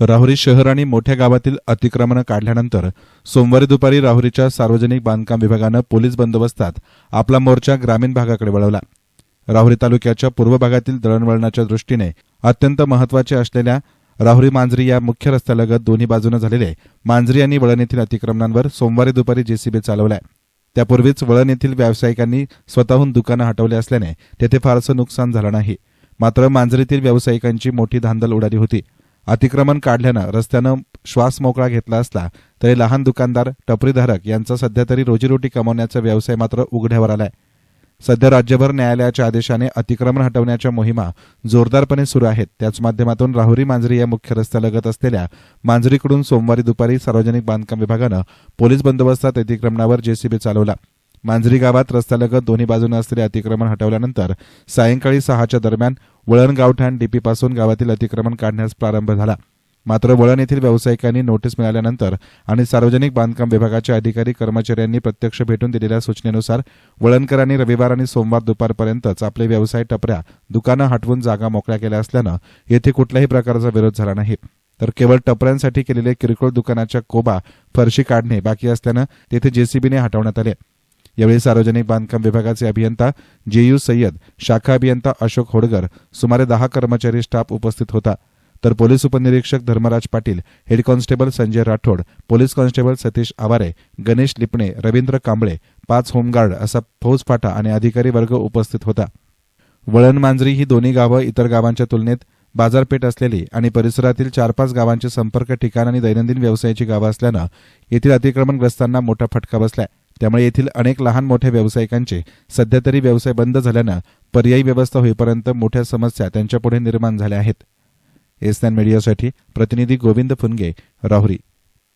राहुरी शहर आणि मोठ्या गावातील अतिक्रमणं काढल्यानंतर सोमवारी दुपारी राहुरीच्या सार्वजनिक बांधकाम विभागानं पोलीस बंदोबस्तात आपला मोर्चा ग्रामीण भागाकडे वळवला. राहुरी तालुक्याच्या पूर्व भागातील दळणवळणाच्या दृष्टीने अत्यंत महत्त्वाचे असलेल्या राहुरी मांजरी या मुख्य रस्त्यालगत दोन्ही बाजूनं झालेले मांजरी आणि वळण येथील अतिक्रमणांवर सोमवारी दुपारी जेसीबी चालवलाय. त्यापूर्वीच वळण येथील व्यावसायिकांनी स्वतःहून दुकानं हटवले असल्याने तेथे फारसं नुकसान झालं नाही. मात्र मांजरीतील व्यावसायिकांची मोठी धांदल उडाली होती. अतिक्रमण काढल्यानं रस्त्यानं श्वास मोकळा घेतला असला तरी लहान दुकानदार टपरीधारक यांचा सध्या तरी रोजीरोटी कमावण्याचा व्यवसाय मात्र उघड्यावर आलाय. सध्या राज्यभर न्यायालयाच्या आदेशाने अतिक्रमण हटवण्याच्या मोहिमा जोरदारपणे सुरू आहेत. त्याच माध्यमातून राहुरी मांजरी या मुख्य रस्त्यालगत असलेल्या मांजरीकडून सोमवारी दुपारी सार्वजनिक बांधकाम विभागानं पोलीस बंदोबस्तात अतिक्रमणावर जेसीबी चालवला. मांजरी गावात रस्त्यालगत दोन्ही बाजूने असलेले अतिक्रमण हटवल्यानंतर सायंकाळी सहाच्या दरम्यान वळण गावठाण डीपीपासून गावातील अतिक्रमण काढण्यास प्रारंभ झाला. मात्र वळण येथील व्यावसायिकांनी नोटीस मिळाल्यानंतर आणि सार्वजनिक बांधकाम विभागाच्या अधिकारी कर्मचाऱ्यांनी प्रत्यक्ष भेटून दिलेल्या सूचनेनुसार वळणकरांनी रविवार आणि सोमवार दुपारपर्यंतच आपले व्यवसाय टपऱ्या दुकानं हटवून जागा मोकळ्या केल्या असल्यानं येथे कुठल्याही प्रकारचा विरोध झाला नाही. तर केवळ टपऱ्यांसाठी केलेले किरकोळ दुकानाच्या कोबा फरशी काढणे बाकी असल्यानं तेथे जेसीबीने हटवण्यात आले. यावेळी सार्वजनिक बांधकाम विभागाचे अभियंता जे यू सय्यद शाखा अभियंता अशोक होडगर सुमारे दहा कर्मचारी स्टाफ उपस्थित होता. तर पोलीस उपनिरीक्षक Dharmaraj Patil head constable Sanjay Rathod police constable Satish Aware Ganesh Lipane Ravindra Kamble पाच होमगार्ड असा फौजफाटा आणि अधिकारी वर्ग उपस्थित होता. वळण मांजरी ही दोन्ही गावं इतर गावांच्या तुलनेत बाजारपेठ असलेली आणि परिसरातील चार पाच गावांचे संपर्क ठिकाण आणि दैनंदिन व्यवसायाची गावं असल्यानं येथील अतिक्रमणग्रस्तांना मोठा फटका बसलाय. त्यामुळे येथील अनेक लहान मोठ्या व्यावसायिकांचे सध्या तरी व्यवसाय बंद झाल्यानं पर्यायी व्यवस्था होईपर्यंत मोठ्या समस्या त्यांच्यापुढे निर्माण झाल्या आहेत. एसनॅन मीडियासाठी प्रतिनिधी गोविंद फुनगे राहुरी.